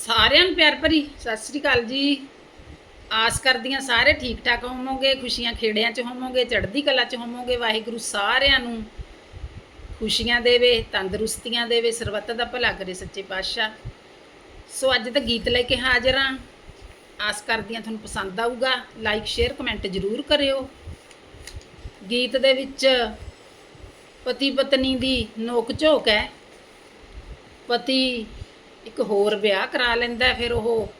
ਸਾਰਿਆਂ ਨੂੰ ਪਿਆਰ ਭਰੀ ਸਤਿ ਸ੍ਰੀ ਅਕਾਲ ਜੀ। ਆਸ ਕਰਦੀਆਂ ਸਾਰੇ ਠੀਕ ਠਾਕ ਹੋਵੋਗੇ, ਖੁਸ਼ੀਆਂ ਖੇੜਿਆਂ 'ਚ ਹੋਵੋਗੇ, ਚੜ੍ਹਦੀ ਕਲਾ 'ਚ ਹੋਵੋਗੇ। ਵਾਹਿਗੁਰੂ ਸਾਰਿਆਂ ਨੂੰ ਖੁਸ਼ੀਆਂ ਦੇਵੇ, ਤੰਦਰੁਸਤੀਆਂ ਦੇਵੇ, ਸਰਬੱਤ ਦਾ ਭਲਾ ਕਰੇ ਸੱਚੇ ਪਾਤਸ਼ਾਹ। ਸੋ ਅੱਜ ਤਾਂ ਗੀਤ ਲੈ ਕੇ ਹਾਜ਼ਰ ਹਾਂ। ਆਸ ਕਰਦੀਆਂ ਤੁਹਾਨੂੰ ਪਸੰਦ ਆਊਗਾ। ਲਾਈਕ, ਸ਼ੇਅਰ, ਕਮੈਂਟ ਜ਼ਰੂਰ ਕਰਿਓ। ਗੀਤ ਦੇ ਵਿੱਚ ਪਤੀ ਪਤਨੀ ਦੀ ਨੋਕ ਝੋਕ ਹੈ। ਪਤੀ ਇੱਕ ਹੋਰ ਵਿਆਹ ਕਰਾ ਲੈਂਦਾ ਫਿਰ ਉਹ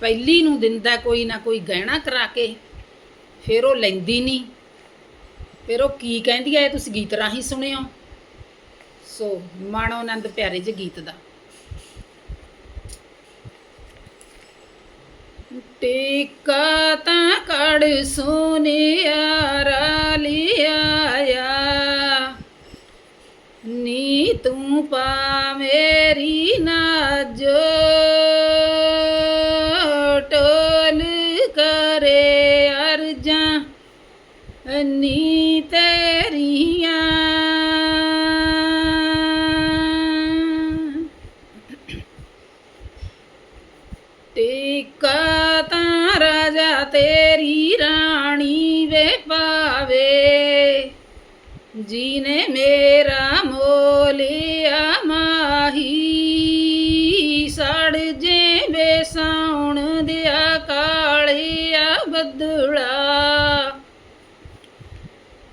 ਪਹਿਲੀ ਨੂੰ ਦਿੰਦਾ ਕੋਈ ਨਾ ਕੋਈ ਗਹਿਣਾ ਕਰਾ ਕੇ, ਫਿਰ ਉਹ ਲੈਂਦੀ ਨਹੀਂ ਫਿਰ ਉਹ ਕੀ ਕਹਿੰਦੀ ਹੈ ਤੁਸੀਂ ਗੀਤ ਰਾਹੀਂ ਸੁਣਿਓ। ਸੋ ਮਾਣੋ ਆਨੰਦ ਪਿਆਰੇ ਜਿਹੇ ਗੀਤ ਦਾ। ਟੇਕਾ ਤਾਂ ਕੜ ਸੋਨਿਆਰਾ ਤੂੰ ਪਾ ਮੇਰੀ ਨਾਜੋ ਟੋਲ ਕਰੇ ਅਰਜਾਂ, ਨੀ ਤੇਰੀਆਂ। ਟਿਕਾ ਤਾਂ ਰਾਜਾ ਤੇਰੀ ਰਾਣੀ ਵੇ ਪਾਵੇ ਜੀਨੇ ਮੇਰਾ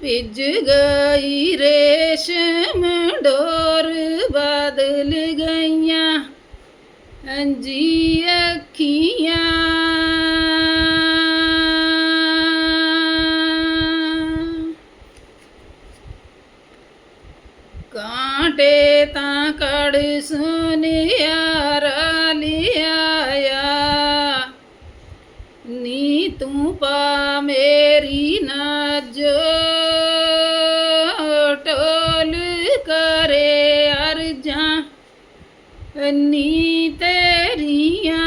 ਭਿੱਜ ਗਈ ਰੇਸ਼ਮ ਡੋਰ ਬਦਲ ਗਈਆਂ, ਅੰਜੀ ਅੱਖੀਆਂ। ਕਾਂਟੇ ਤਾਂ ਕੜ ਸੁਨਿਆਰਾ ਲਿਆਇਆ ਨੀ ਤੂੰ ਪਾ ਮੇਰੀ ਨਾ ਨੀ ਤੇਰੀਆਂ।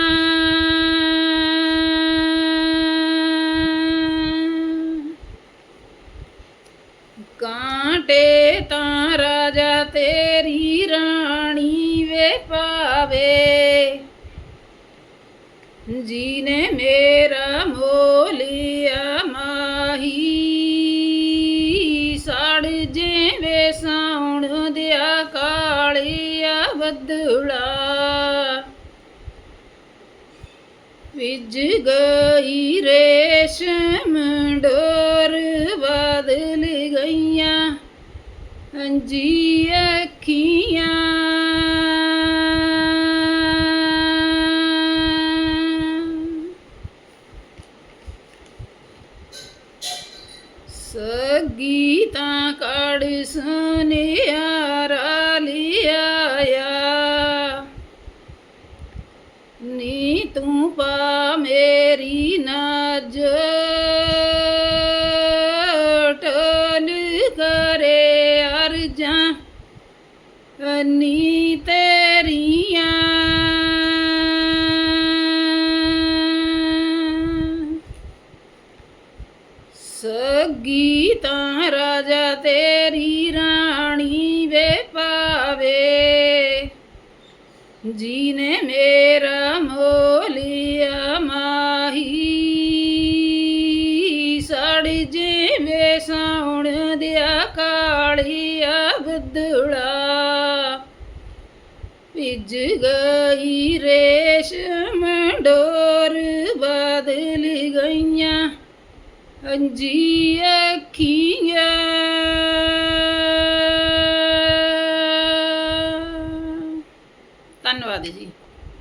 ਕਾਂਟੇ ਤਾਂ ਰਾਜਾ ਤੇਰੀ ਰਾਣੀ ਵੇ ਪਾਵੇ। ਜੀਨੇ ਮੇਰਾ ਕਾਲਿਆ ਬੱਦਲਾ ਭਿੱਜ ਗਈ ਰੇਸ਼ਮ ਡੋਰ ਬਦਲ ਗਈਆਂ ਅੰਜੀ ਅੱਖੀਆਂ। ਸਗੀ ਤਾਂ ਮੇਰੀ ਨਾਜ ਟੋਲ ਕਰੇ ਅਰਜਾਂ ਨੀ ਤੇਰੀਆਂ। ਸਗੀ ਤਾਂ ਰਾਜਾ ਤੇਰੀ ਰਾਣੀ ਵੇ ਪਾਵੇ, ਜੀਨੇ ਮੇਰਾ ਮੋਲਿਆ ਜਿਵੇਂ ਸਾਉਣ ਦਿਆ ਕਾਲਿਆ ਬੱਦਲਾ ਭਿੱਜ ਗਈ ਰੇਸ਼ਮ ਡੋਰ, ਬਦਲ ਗਈਆਂ ਅੰਜੀ ਅੱਖੀਆਂ ਧੰਨਵਾਦ ਜੀ।